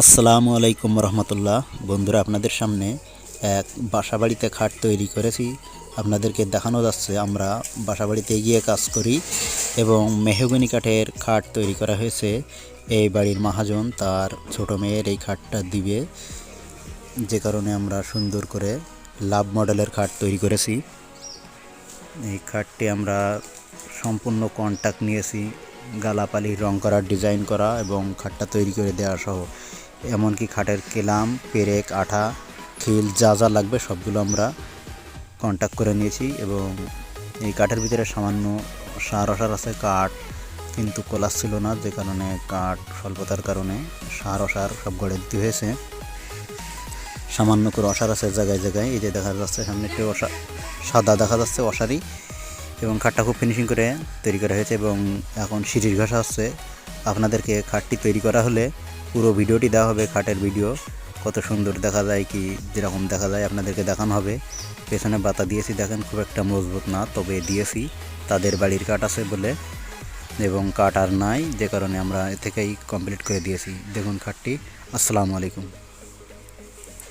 আসসালামু আলাইকুম রহমতুল্লাহ। বন্ধুরা, আপনাদের সামনে এক বাসাবাড়িতে খাট তৈরি করেছি। আপনাদেরকে দেখানো যাচ্ছে, আমরা বাসাবাড়িতে গিয়ে কাজ করি এবং মেহগনি কাঠের খাট তৈরি করা হয়েছে। এই বাড়ির মহাজন তার ছোট মেয়ের এই খাটটা দিবে। যে কারণে আমরা সুন্দর করে লাভ মডেলের খাট তৈরি করেছি। এই খাটটি আমরা সম্পূর্ণ কন্ট্যাক্ট নিয়েছি গালাপালি রং করা, ডিজাইন করা এবং খাটটা তৈরি করে দেওয়া সহ। এমনকি খাটের কেলাম, পেরেক, আঠা, খিল, যা যা লাগবে সবগুলো আমরা কন্ট্যাক্ট করে নিয়েছি এবং এই কাঠের ভিতরে সামান্য সার অসার আছে। কাঠ কিন্তু কলাস ছিল না, যে কারণে কাঠ স্বল্পতার কারণে সার অসার সব গড়ে দিতে হয়েছে। সামান্য করে অসার আছে জায়গায় জায়গায়, এই যে দেখা যাচ্ছে সামনে একটু অসা, সাদা দেখা যাচ্ছে অসারি এবং খাটটা খুব ফিনিশিং করে তৈরি করা হয়েছে এবং এখন সিঁড়ির ঘাসা হচ্ছে আপনাদেরকে খাটটি তৈরি করা হলে পুরো ভিডিওটি দেওয়া হবে খাটের ভিডিও। কত সুন্দর দেখা যায় কি, যেরকম দেখা যায় আপনাদেরকে দেখানো হবে। পেছনে বাতা দিয়েছি, দেখেন খুব একটা মজবুত না, তবে দিয়েছি। তাদের বাড়ির কাঠ আছে বলে, এবং কাঠ আর নাই, যে কারণে আমরা এ থেকেই কমপ্লিট করে দিয়েছি। দেখুন খাটটি। আসসালামু আলাইকুম।